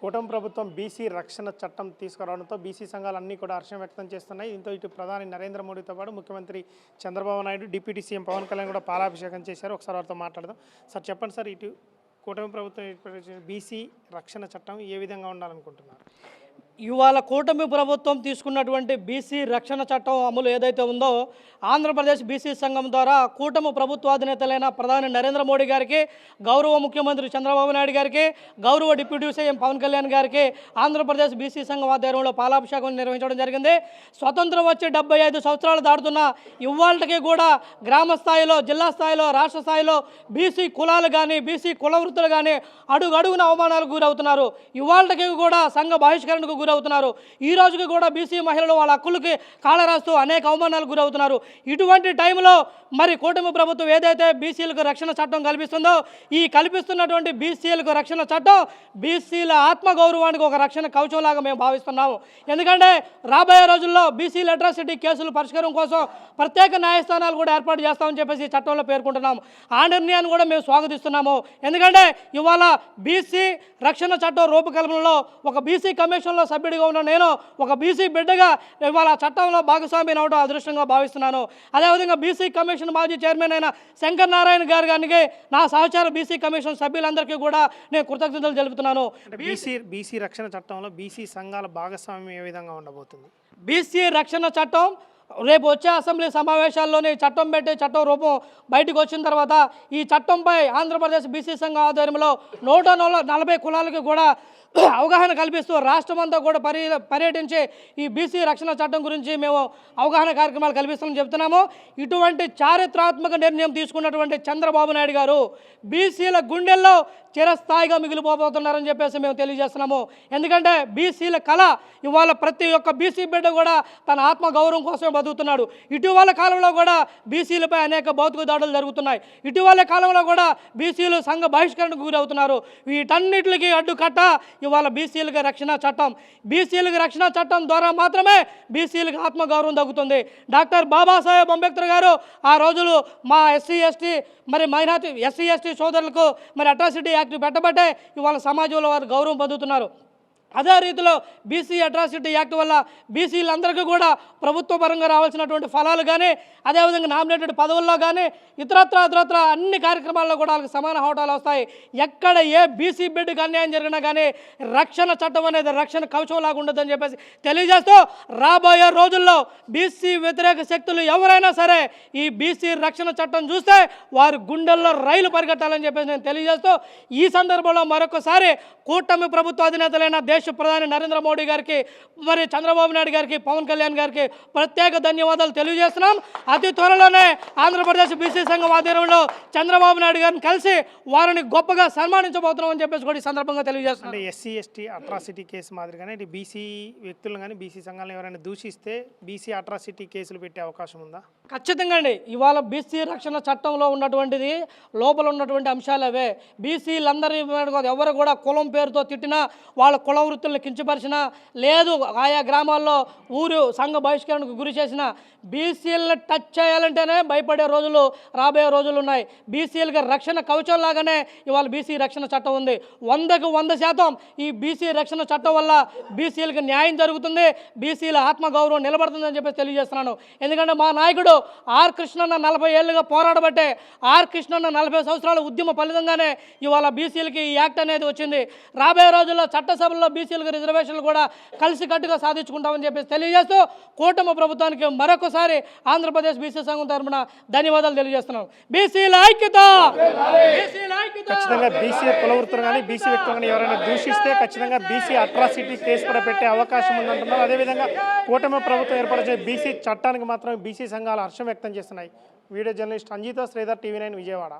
కూటమి ప్రభుత్వం బీసీ రక్షణ చట్టం తీసుకురావడంతో బీసీ సంఘాలు అన్నీ కూడా హర్షం వ్యక్తం చేస్తున్నాయి. దీంతో ఇటు ప్రధాని నరేంద్ర మోడీతో పాటు ముఖ్యమంత్రి చంద్రబాబు నాయుడు డిప్యూటీ సీఎం పవన్ కళ్యాణ్ కూడా పాలాభిషేకం చేశారు. ఒకసారి వారితో మాట్లాడదాం. సార్ చెప్పండి సార్ ఇటు కూటమి ప్రభుత్వం ఏర్పరిచిన బీసీ రక్షణ చట్టం ఏ విధంగా ఉండాలనుకుంటున్నారు? ఇవాళ కూటమి ప్రభుత్వం తీసుకున్నటువంటి బీసీ రక్షణ చట్టం అమలు ఏదైతే ఉందో ఆంధ్రప్రదేశ్ బీసీ సంఘం ద్వారా కూటమి ప్రభుత్వాధినేతలైన ప్రధాని నరేంద్ర మోడీ గారికి గౌరవ ముఖ్యమంత్రి చంద్రబాబు నాయుడు గారికి గౌరవ డిప్యూటీ సీఎం పవన్ కళ్యాణ్ గారికి ఆంధ్రప్రదేశ్ బీసీ సంఘం ఆధ్వర్యంలో పాలాభిషేకం నిర్వహించడం జరిగింది. స్వతంత్రం వచ్చి డెబ్బై ఐదు సంవత్సరాలు దాటుతున్న ఇవాళకి కూడా గ్రామ స్థాయిలో జిల్లా స్థాయిలో రాష్ట్ర స్థాయిలో బీసీ కులాలు కానీ బీసీ కులవృత్తులు కానీ అడుగు అడుగున అవమానాలకు గురవుతున్నారు. ఇవాళకి కూడా సంఘ బహిష్కరణకు గురవుతున్నారు. ఈ రోజుకి కూడా బీసీ మహిళలు వాళ్ళ హక్కులకి కాళరాస్తూ అనేక అవమానాలకు గురవుతున్నారు. ఇటువంటి టైంలో మరి కూటమి ప్రభుత్వం ఏదైతే బీసీలకు రక్షణ చట్టం కల్పిస్తుందో ఈ కల్పిస్తున్నటువంటి బీసీలకు రక్షణ చట్టం బీసీల ఆత్మగౌరవానికి ఒక రక్షణ కవచంలాగా మేము భావిస్తున్నాము. ఎందుకంటే రాబోయే రోజుల్లో బీసీల అట్రాసిటీ కేసులు పరిష్కారం కోసం ప్రత్యేక న్యాయస్థానాలు కూడా ఏర్పాటు చేస్తామని చెప్పేసి చట్టంలో పేర్కొంటున్నాము. ఆ నిర్ణయాన్ని కూడా మేము స్వాగతిస్తున్నాము. ఎందుకంటే ఇవాళ బీసీ రక్షణ చట్టం రూపకల్పనలో ఒక బీసీ కమిషన్లో సభ్యుడిగా ఉన్న నేను ఒక బీసీ బిడ్డగా ఇవాళ చట్టంలో భాగస్వామి అవడం అదృష్టంగా భావిస్తున్నాను. అదేవిధంగా బీసీ కమిషన్ మాజీ చైర్మన్ అయిన శంకర్ నారాయణ గారి గారికి నా సహచార బీసీ కమిషన్ సభ్యులందరికీ కూడా నేను కృతజ్ఞతలు తెలుపుతున్నాను. బీసీ బీసీ రక్షణ చట్టంలో బీసీ సంఘాల భాగస్వామ్యం ఏ విధంగా ఉండబోతుంది? బీసీ రక్షణ చట్టం రేపు వచ్చే అసెంబ్లీ సమావేశాల్లోనే చట్టం పెట్టి చట్టం రూపం బయటకు వచ్చిన తర్వాత ఈ చట్టంపై ఆంధ్రప్రదేశ్ బీసీ సంఘం ఆధ్వర్యంలో నూట నలభై కులాలకు కూడా అవగాహన కల్పిస్తూ రాష్ట్రమంతా కూడా పర్య పర్యటించి ఈ బీసీ రక్షణ చట్టం గురించి మేము అవగాహన కార్యక్రమాలు కల్పిస్తామని చెప్తున్నాము. ఇటువంటి చారిత్రాత్మక నిర్ణయం తీసుకున్నటువంటి చంద్రబాబు నాయుడు గారు బీసీల గుండెల్లో చిరస్థాయిగా మిగిలిపోబోతున్నారని చెప్పేసి మేము తెలియజేస్తున్నాము. ఎందుకంటే బీసీల కళ ఇవాళ ప్రతి ఒక్క బీసీ బిడ్డ కూడా తన ఆత్మ గౌరవం కోసం బతుకుతున్నాడు. ఇటీవల కాలంలో కూడా బీసీలపై అనేక భౌతిక దాడులు జరుగుతున్నాయి. ఇటీవల కాలంలో కూడా బీసీలు సంఘ బహిష్కరణకు గురవుతున్నారు. వీటన్నిటికి అడ్డుకట్ట ఇవాళ బీసీలకు రక్షణ చట్టం. బీసీలకు రక్షణ చట్టం ద్వారా మాత్రమే బీసీలకు ఆత్మగౌరవం తగ్గుతుంది డాక్టర్ బాబాసాహెబ్ అంబేద్కర్ గారు ఆ రోజులు మా ఎస్సీ ఎస్టీ మరి మైనార్టీ ఎస్సీ ఎస్టీ సోదరులకు మరి అట్రాసిటీ యాక్ట్ పెట్టబట్టే ఇవాళ సమాజంలో వారు గౌరవం పొందుతున్నారు. అదే రీతిలో బీసీ అట్రాసిటీ యాక్ట్ వల్ల బీసీలందరికీ కూడా ప్రభుత్వ పరంగా రావాల్సినటువంటి ఫలాలు కానీ అదేవిధంగా నామినేటెడ్ పదవుల్లో కానీ ఇతరత్ర ఇతరత్ర అన్ని కార్యక్రమాల్లో కూడా వాళ్ళకి సమాన హోటాలు వస్తాయి. ఎక్కడ ఏ బీసీ బిడ్డకు అన్యాయం జరిగినా కానీ రక్షణ చట్టం అనేది రక్షణ కవచంలాగా ఉండదని చెప్పేసి తెలియజేస్తూ రాబోయే రోజుల్లో బీసీ వ్యతిరేక శక్తులు ఎవరైనా సరే ఈ బీసీ రక్షణ చట్టం చూస్తే వారి గుండెల్లో రైలు పరిగెట్టాలని చెప్పేసి నేను తెలియజేస్తూ ఈ సందర్భంలో మరొకసారి కూటమి ప్రభుత్వ అధినేతలైన దేశ ప్రధాని నరేంద్ర మోడీ గారికి మరి చంద్రబాబు నాయుడు గారికి పవన్ కళ్యాణ్ గారికి ప్రత్యేక ధన్యవాదాలు తెలియజేస్తున్నాం. అతి త్వరలోనే ఆంధ్రప్రదేశ్ బీసీ సంఘం ఆధ్వర్యంలో చంద్రబాబు నాయుడు గారిని కలిసి వారిని గొప్పగా సన్మానించబోతున్నాం అని చెప్పేసి కూడా ఈ సందర్భంగా తెలియజేస్తున్నాం. ఎస్సీ ఎస్టీ అట్రాసిటీ కేసు మాదిరిగానే ఇది బీసీ వ్యక్తులను కానీ బీసీ సంఘాలను ఎవరైనా దూషిస్తే బీసీ అట్రాసిటీ కేసులు పెట్టే అవకాశం ఉందా? ఖచ్చితంగా అండి. ఇవాళ బీసీ రక్షణ చట్టంలో ఉన్నటువంటిది లోపల ఉన్నటువంటి అంశాలు అవే. బీసీలందరి ఎవరు కూడా కులం పేరుతో తిట్టినా వాళ్ళ కుల వృత్తులను కించపరిచిన లేదు ఆయా గ్రామాల్లో ఊరు సంఘ బహిష్కరణకు గురి చేసిన బీసీలను టచ్ చేయాలంటేనే భయపడే రోజులు రాబోయే రోజులు ఉన్నాయి. బీసీలకు రక్షణ కవచం లాగానే ఇవాళ బీసీ రక్షణ చట్టం ఉంది. వందకు వంద శాతం ఈ బీసీ రక్షణ చట్టం వల్ల బీసీలకు న్యాయం జరుగుతుంది బీసీల ఆత్మగౌరవం నిలబడుతుందని చెప్పేసి తెలియజేస్తున్నాను. ఎందుకంటే మా నాయకుడు ఆర్ కృష్ణన్న నలభై ఏళ్ళుగా పోరాడబట్టే ఆర్ కృష్ణన్న నలభై సంవత్సరాల ఉద్యమ ఫలితంగానే ఇవాళ బీసీలకి ఈ యాక్ట్ అనేది వచ్చింది. రాబోయే రోజుల్లో చట్టసభల్లో బీసీలకు రిజర్వేషన్లు కూడా కలిసికట్టుగా సాధించుకుంటామని చెప్పేసి తెలియజేస్తూ కూటమి ప్రభుత్వానికి మరొకసారి ఆంధ్రప్రదేశ్ బీసీ సంఘం తరపున ధన్యవాదాలు తెలియజేస్తున్నాం. బీసీల ఐక్యత! ఖచ్చితంగా బీసీ కులవృత్తులు కానీ బీసీ వ్యక్తులు కానీ ఎవరైనా దూషిస్తే ఖచ్చితంగా బీసీ అట్రాసిటీ కేసు కూడా పెట్టే అవకాశం ఉందంటున్నారు. అదేవిధంగా కూటమి ప్రభుత్వం ఏర్పరిచే బీసీ చట్టానికి మాత్రం బీసీ సంఘాలు హర్షం వ్యక్తం చేస్తున్నాయి. వీడియో జర్నలిస్ట్ అంజితో శ్రీధర్ టీవీ నైన్ విజయవాడ.